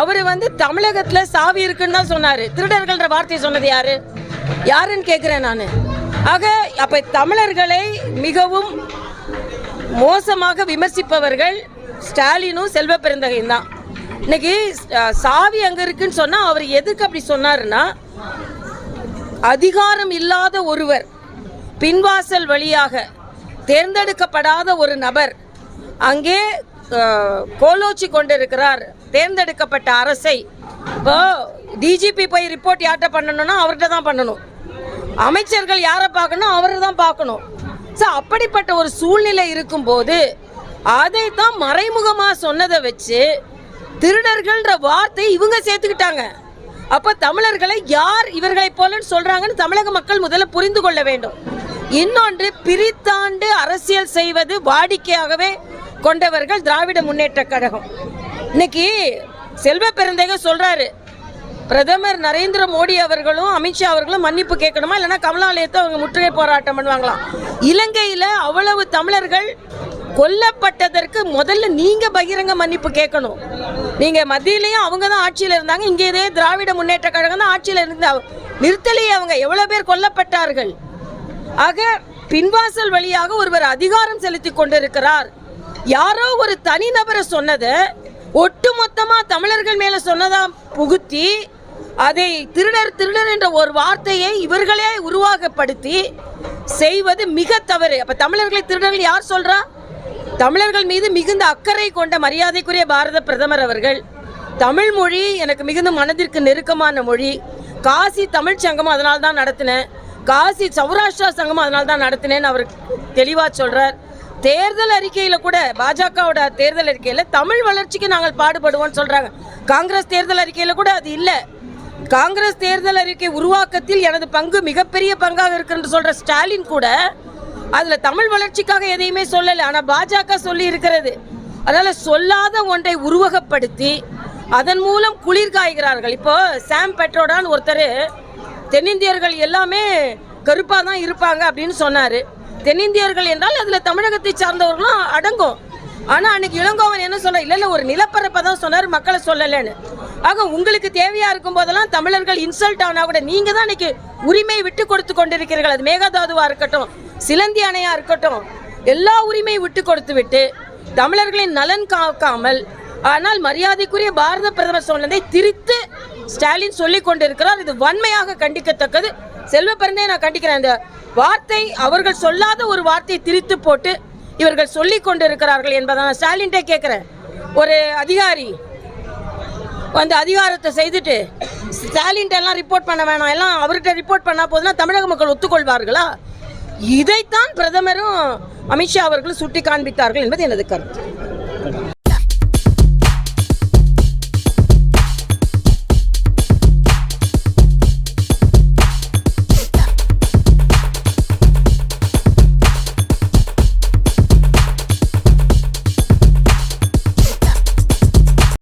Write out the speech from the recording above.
அவர் வந்து தமிழகத்தில் சாவி இருக்குன்னு தான் சொன்னார். திருடர்கள்ன்ற வார்த்தையை சொன்னது யாரு? யாருன்னு கேட்குறேன் நான். ஆக அப்போ தமிழர்களை மிகவும் மோசமாக விமர்சிப்பவர்கள் ஸ்டாலினும் செல்வ பெருந்தகையும் தான். இன்னைக்கு சாவி அங்கே இருக்குன்னு சொன்னால் அவர் எதுக்கு அப்படி சொன்னாருன்னா அதிகாரம் இல்லாத ஒருவர் பின்வாசல் வழியாக தேர்ந்தெடுக்கப்படாத ஒரு நபர் அங்கே கோலோச்சி கொண்டிருக்கிறார். தேர்ந்தெடுக்கப்பட்ட அரசை இப்போ டிஜிபி போய் ரிப்போர்ட் யார்கிட்ட பண்ணணும்னா அவர்கிட்ட தான் பண்ணணும். அமைச்சர்கள் யாரை பார்க்கணும்? அவரை தான் பார்க்கணும். ஸோ அப்படிப்பட்ட ஒரு சூழ்நிலை இருக்கும்போது அதை தான் மறைமுகமாக சொன்னதை வச்சு திருடர்கள்ன்ற வார்த்தை இவங்க சேர்த்துக்கிட்டாங்க. அப்போ தமிழர்களை யார் இவர்களை போலன்னு சொல்கிறாங்கன்னு தமிழக மக்கள் முதல்ல புரிந்து கொள்ள வேண்டும். இன்னொன்று பிரித்தாண்டு அரசியல் செய்வது வாடிக்கையாகவே கொண்டவர்கள் திராவிட முன்னேற்ற கழகம். இன்னைக்கு செல்வ பெருந்தக சொல்றாரு. பிரதமர் நரேந்திர மோடி அவர்களும் அமித்ஷா அவர்களும் மன்னிப்பு கேட்கணுமா? இல்லைன்னா கமலாலயத்தை அவங்க முற்றுகை போராட்டம் பண்ணுவாங்களாம் இலங்கையில் அவ்வளவு தமிழர்கள் கொல்லப்பட்டதற்கு முதல்ல நீங்க பகிரங்க மன்னிப்பு கேட்கணும். நீங்க மத்தியிலையும் அவங்க தான் ஆட்சியில் இருந்தாங்க இங்கே இதே திராவிட முன்னேற்ற கழகம் தான் ஆட்சியில் இருந்த நிறுத்தலையே அவங்க. எவ்வளோ பேர் கொல்லப்பட்டார்கள்? ஆக பின்வாசல் வழியாக ஒருவர் அதிகாரம் செலுத்தி கொண்டிருக்கிறார். யாரோ ஒரு தனிநபரை சொன்னதை ஒட்டுமொத்தமாக தமிழர்கள் மேலே சொன்னதா புகுத்தி அதை திருடர் திருடர் என்ற ஒரு வார்த்தையை இவர்களே உருவாகப்படுத்தி செய்வது மிக தவறு. அப்போ தமிழர்களை திருடர்கள் யார் சொல்கிறா தமிழர்கள் மீது மிகுந்த அக்கறை கொண்ட மரியாதைக்குரிய பாரத பிரதமர் அவர்கள். தமிழ் மொழி எனக்கு மிகுந்த மனதிற்கு நெருக்கமான மொழி. காசி தமிழ் சங்கம் அதனால்தான் நடத்தினேன் காசி சௌராஷ்டிரா சங்கம் அதனால்தான் நடத்தினேன்னு அவர் தெளிவாக சொல்கிறார் தேர்தல் அறிக்கையில கூட பாஜகவோட தேர்தல் அறிக்கையில தமிழ் வளர்ச்சிக்கு நாங்கள் பாடுபடுவோம்னு சொல்றாங்க. காங்கிரஸ் தேர்தல் அறிக்கையில கூட அது இல்லை. காங்கிரஸ் தேர்தல் அறிக்கை உருவாக்கத்தில் எனது பங்கு மிகப்பெரிய பங்காக இருக்குன்னு சொல்ற ஸ்டாலின் கூட அதுல தமிழ் வளர்ச்சிக்காக எதையுமே சொல்லல. ஆனா பாஜக சொல்லி இருக்கிறது. அதனால சொல்லாத ஒன்றை உருவகப்படுத்தி அதன் மூலம் குளிர் காய்கிறார்கள். இப்போ சாம் பெட்ரோடான்னு ஒருத்தர் தென்னிந்தியர்கள் எல்லாமே கருப்பாக தான் இருப்பாங்க அப்படின்னு சொன்னார். தென்னிந்தியர்கள் என்றால் அதில் தமிழகத்தை சார்ந்தவர்களும் அடங்கும். ஆனால் அன்னைக்கு இளங்கோவன் என்ன சொன்னார்? இல்லை ஒரு நிலப்பரப்பை தான் சொன்னார் மக்களை சொல்லலைன்னு. ஆக உங்களுக்கு தேவையாக இருக்கும் போதெல்லாம் தமிழர்கள் இன்சல்ட் ஆனா கூட நீங்கள் தான் அன்னைக்கு உரிமையை விட்டு கொடுத்து கொண்டிருக்கிறீர்கள். அது மேகதாதுவாக இருக்கட்டும் சிலந்தி அணையாக இருக்கட்டும் எல்லா உரிமையும் விட்டு கொடுத்து விட்டு தமிழர்களின் நலன் காக்காமல் ஆனால் மரியாதைக்குரிய பாரத பிரதமர் சொன்னதை திரித்து ஸ்டாலின் சொல்லிக் கொண்டிருக்கிறார். இது வன்மையாக கண்டிக்கத்தக்கது. செல்வ பிறந்தே நான் கண்டிக்கிறேன். இந்த வார்த்தை அவர்கள் சொல்லாத ஒரு வார்த்தையை திரித்து போட்டு இவர்கள் சொல்லி கொண்டிருக்கிறார்கள் என்பதை நான் ஸ்டாலின்ட்டே கேட்குறேன். ஒரு அதிகாரி வந்து அதிகாரத்தை செய்துட்டு ஸ்டாலின்ட்ட எல்லாம் ரிப்போர்ட் பண்ண வேணாம் எல்லாம் அவர்கிட்ட ரிப்போர்ட் பண்ணா போதுன்னா தமிழக மக்கள் ஒத்துக்கொள்வார்களா? இதைத்தான் பிரதமரும் அமித்ஷா அவர்களும் சுட்டி காண்பித்தார்கள் என்பது எனது கருத்து.